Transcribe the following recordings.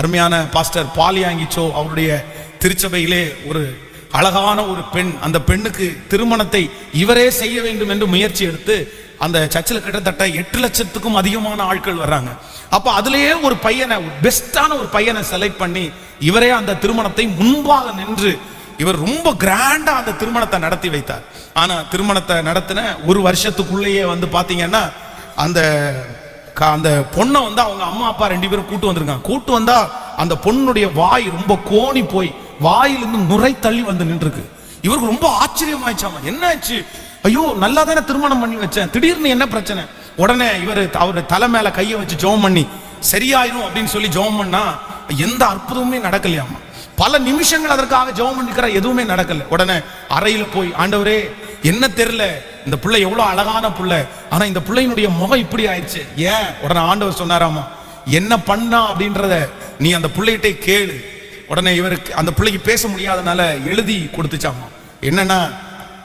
அருமையான பாஸ்டர் பாலியாங்கிச்சோ அவருடைய திருச்சபையிலே ஒரு அழகான ஒரு பெண். அந்த பெண்ணுக்கு திருமணத்தை இவரே செய்ய வேண்டும் என்று முயற்சி எடுத்து அந்த சர்ச்சில் கிட்டத்தட்ட எட்டு லட்சத்துக்கும் அதிகமான ஆட்கள் வர்றாங்க. அப்போ அதுலேயே ஒரு பையனை பெஸ்டான ஒரு பையனை செலக்ட் பண்ணி இவரே அந்த திருமணத்தை முன்பாக நின்று இவர் ரொம்ப கிராண்டா அந்த திருமணத்தை நடத்தி வைத்தார். ஆனா திருமணத்தை நடத்தின ஒரு வருஷத்துக்குள்ளேயே வந்து பாத்தீங்கன்னா அந்த அந்த பொண்ணை வந்து அவங்க அம்மா அப்பா ரெண்டு பேரும் கூட்டு வந்திருக்காங்க. கூட்டு வந்தா அந்த பொண்ணுடைய வாய் ரொம்ப கோணி போய் வாயிலிருந்து நுரை தள்ளி வந்து நின்றுருக்கு. இவருக்கு ரொம்ப ஆச்சரியமாயிச்சாமா என்ன ஆச்சு ஐயோ நல்லா தானே திருமணம் பண்ணி வச்சேன். திடீர்னு என்ன பிரச்சனை? உடனே இவர் அவர் தலை மேல கையை வச்சு ஜெபம் பண்ணி சரியாயிரும் அப்படின்னு சொல்லி ஜெபம் பண்ணா எந்த அற்புதமுமே நடக்கலையாமா பல நிமிஷங்கள் அதற்காக ஜெபம் பண்ணிக்கிற எதுவுமே நடக்கல. உடனே அறையில் போய் ஆண்டவரே என்ன தெரியல? இந்த பிள்ளை எவ்வளவு அழகான பிள்ளை. ஆனா இந்த பிள்ளையினுடைய முகம் இப்படி ஆயிடுச்சு. ஏன்? உடனே ஆண்டவர் சொன்னாராமா என்ன பண்ணா அப்படின்றத நீ அந்த பிள்ளைகிட்டே கேளு. உடனே இவருக்கு அந்த பிள்ளைக்கு பேச முடியாதனால எழுதி கொடுத்துச்சாமா. என்னன்னா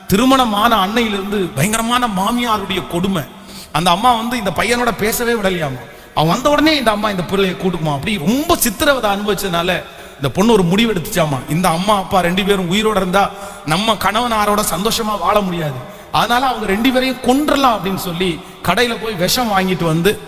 திருமணமான அன்னையிலிருந்து பயங்கரமான மாமியாருடைய கொடுமை. அந்த அம்மா வந்து இந்த பையனோட பேசவே விடலையாமா. அவன் வந்த உடனே இந்த அம்மா இந்த பிள்ளையை கூட்டுக்குமா. அப்படி ரொம்ப சித்திரவதை அனுபவிச்சதுனால இந்த பொண்ணு ஒரு முடிவு எடுத்துச்சாமா இந்த அம்மா அப்பா ரெண்டு பேரும் உயிரோட இருந்தா நம்ம கணவன் ஆரோட சந்தோஷமா வாழ முடியாது. அதனால அவங்க ரெண்டு பேரையும் கொன்றலாம் அப்படின்னு சொல்லி கடையில போய் விஷம் வாங்கிட்டு வந்து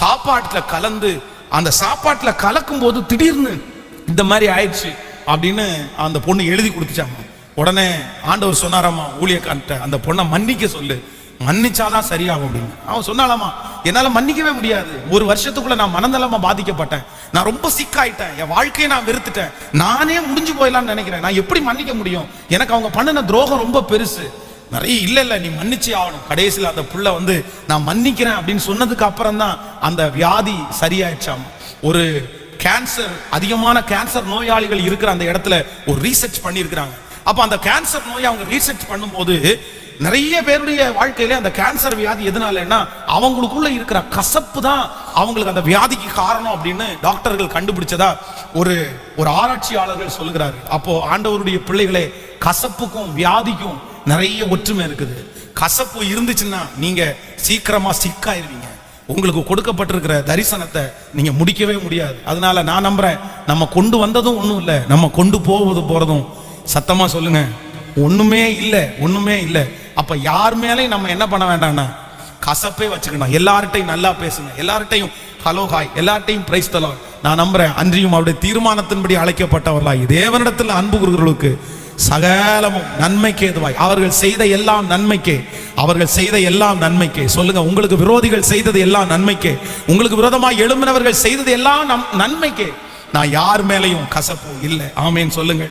சாப்பாட்டுல கலந்து அந்த சாப்பாட்டுல கலக்கும் போது திடீர்னு இந்த மாதிரி ஆயிடுச்சு அப்படின்னு அந்த பொண்ணு எழுதி கொடுத்துச்சாமா? உடனே ஆண்டவர் சொன்னாராமா ஊழியக்கான்ட்ட அந்த பொண்ணை மன்னிக்க சொல்லு. மன்னிச்சாதான் சரியாகும் அப்படின்னு. அவன் சொன்னாலாமா என்னால் மன்னிக்கவே முடியாது. ஒரு வருஷத்துக்குள்ள நான் மனநலமா பாதிக்கப்பட்டேன். நான் ரொம்ப சிக்காயிட்டேன் என் வாழ்க்கையை நான் வெறுத்துட்டேன். நானே முடிஞ்சு போயிடலாம்னு நினைக்கிறேன். நான் எப்படி மன்னிக்க முடியும்? எனக்கு அவங்க பண்ணின துரோகம் ரொம்ப பெருசு. நிறைய இல்லை இல்லை நீ மன்னிச்சே ஆகணும். கடைசியில் அந்த புள்ள வந்து நான் மன்னிக்கிறேன் அப்படின்னு சொன்னதுக்கு அப்புறம் தான் அந்த வியாதி சரியாயிடுச்சாம். ஒரு கேன்சர் அதிகமான கேன்சர் நோயாளிகள் இருக்கிற அந்த இடத்துல ஒரு ரீசர்ச் பண்ணியிருக்கிறாங்க. அப்போ அந்த கேன்சர் நோயை அவங்க ரீசர்ச் பண்ணும்போது நிறைய பேருடைய வாழ்க்கையில அந்த கேன்சர் வியாதி எதனாலன்னா அவங்களுக்குள்ள இருக்கிற கசப்பு தான் அவங்களுக்கு அந்த வியாதிக்கு காரணம் அப்படின்னு டாக்டர்கள் கண்டுபிடிச்சதா ஒரு ஒரு ஆராய்ச்சியாளர்கள் சொல்லுகிறார். அப்போ ஆண்டவருடைய பிள்ளைகளே கசப்புக்கும் வியாதிக்கும் நிறைய ஒற்றுமை இருக்குது. கசப்பு இருந்துச்சுன்னா நீங்க சீக்கிரமா சிக்காயிருவீங்க உங்களுக்கு கொடுக்கப்பட்டிருக்கிற தரிசனத்தை நீங்க முடிக்கவே முடியாது. அதனால நான் நம்புறேன் நம்ம கொண்டு வந்ததும் ஒன்றும் இல்லை நம்ம கொண்டு போவது போறதும் சத்தமா சொல்லுங்க. ஒண்ணுமே இல்லை ஒண்ணுமே இல்லை. அப்ப யார் மேலேயும் நம்ம என்ன பண்ண வேண்டாம்னா கசப்பே வச்சுக்கணும். எல்லார்ட்டையும் நல்லா பேசுங்க. எல்லார்ட்டையும் ஹலோ ஹாய் எல்லார்ட்டையும் பிரைஸ் தலா நான் நம்புறேன் அன்றியும் அவருடைய தீர்மானத்தின்படி அழைக்கப்பட்டவர்களாய் தேவனிடத்தில் அன்பு கூறுகிறவர்களுக்கு சகலமும் நன்மைக்கு எதுவாய் அவர்கள் செய்த எல்லாம் நன்மைக்கே. அவர்கள் செய்த எல்லாம் நன்மைக்கே. சொல்லுங்க உங்களுக்கு விரோதிகள் செய்தது எல்லாம் நன்மைக்கே. உங்களுக்கு விரோதமாக எழும்பினவர்கள் செய்தது எல்லாம் நம் நன்மைக்கே. நான் யார் மேலையும் கசப்பு இல்லை. ஆமேன்னு சொல்லுங்க